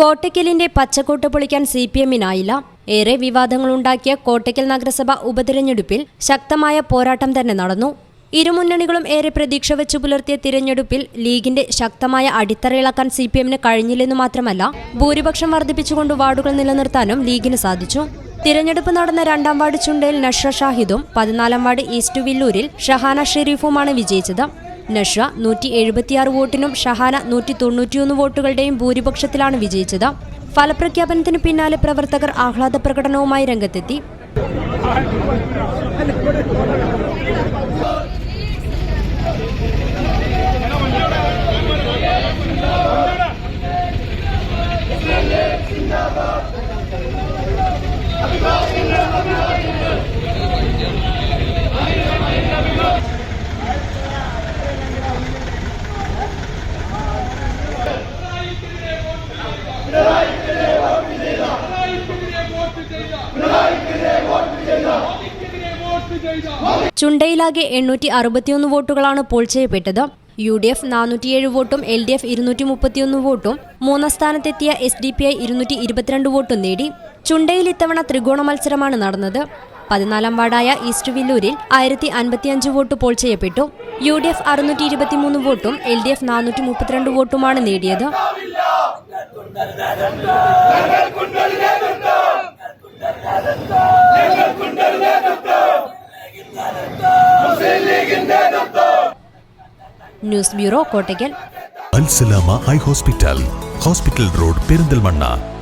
കോട്ടയ്ക്കലിന്റെ പച്ചക്കൂട്ട് പൊളിക്കാൻ C P എമ്മിനായില്ല. ഏറെ വിവാദങ്ങളുണ്ടാക്കിയ കോട്ടയ്ക്കൽ നഗരസഭ ഉപതിരഞ്ഞെടുപ്പിൽ ശക്തമായ പോരാട്ടം തന്നെ നടന്നു. ഇരുമുന്നണികളും ഏറെ പ്രതീക്ഷ വെച്ചു പുലർത്തിയ തിരഞ്ഞെടുപ്പിൽ ലീഗിന്റെ ശക്തമായ അടിത്തറയിളക്കാൻ സി പി എമ്മിന് കഴിഞ്ഞില്ലെന്നു മാത്രമല്ല ഭൂരിപക്ഷം വർദ്ധിപ്പിച്ചുകൊണ്ട് വാർഡുകൾ നിലനിർത്താനും ലീഗിന് സാധിച്ചു. തിരഞ്ഞെടുപ്പ് നടന്ന രണ്ടാം വാർഡ് ചുണ്ടയിൽ നഷ്ര ഷാഹിദും പതിനാലാം വാർഡ് ഈസ്റ്റ് വില്ലൂരിൽ ഷഹാന ഷെരീഫുമാണ് വിജയിച്ചത്. നഷ്ര നൂറ്റി എഴുപത്തിയാറ് വോട്ടിനും ഷഹാന നൂറ്റി തൊണ്ണൂറ്റിയൊന്ന് വോട്ടുകളുടെയും ഭൂരിപക്ഷത്തിലാണ് വിജയിച്ചത്. ഫലപ്രഖ്യാപനത്തിന് പിന്നാലെ പ്രവർത്തകർ ആഹ്ലാദ പ്രകടനവുമായി രംഗത്തെത്തി. ചുണ്ടയിലാകെ എണ്ണൂറ്റി അറുപത്തിയൊന്ന് വോട്ടുകളാണ് പോൾ ചെയ്യപ്പെട്ടത്. യു ഡി എഫ് നാനൂറ്റിയേഴ് വോട്ടും എൽ ഡി എഫ് ഇരുന്നൂറ്റി മുപ്പത്തിയൊന്ന് വോട്ടും മൂന്നാം സ്ഥാനത്തെത്തിയ എസ് ഡി പി ഐ ഇരുന്നൂറ്റി ഇരുപത്തിരണ്ട് വോട്ടും നേടി. ചുണ്ടയിൽ ഇത്തവണ ത്രികോണ മത്സരമാണ് നടന്നത്. പതിനാലാം വാർഡായ ഈസ്റ്റ് വില്ലൂരിൽ ആയിരത്തി അൻപത്തിയഞ്ച് വോട്ട് പോൾ ചെയ്യപ്പെട്ടു. യു ഡി എഫ് അറുന്നൂറ്റി ഇരുപത്തിമൂന്ന് വോട്ടും എൽ ഡി എഫ് നാനൂറ്റി മുപ്പത്തിരണ്ട് വോട്ടുമാണ് നേടിയത് news bureau Kottakkal. Al Salama eye hospital. Hospital road Perinthalmanna.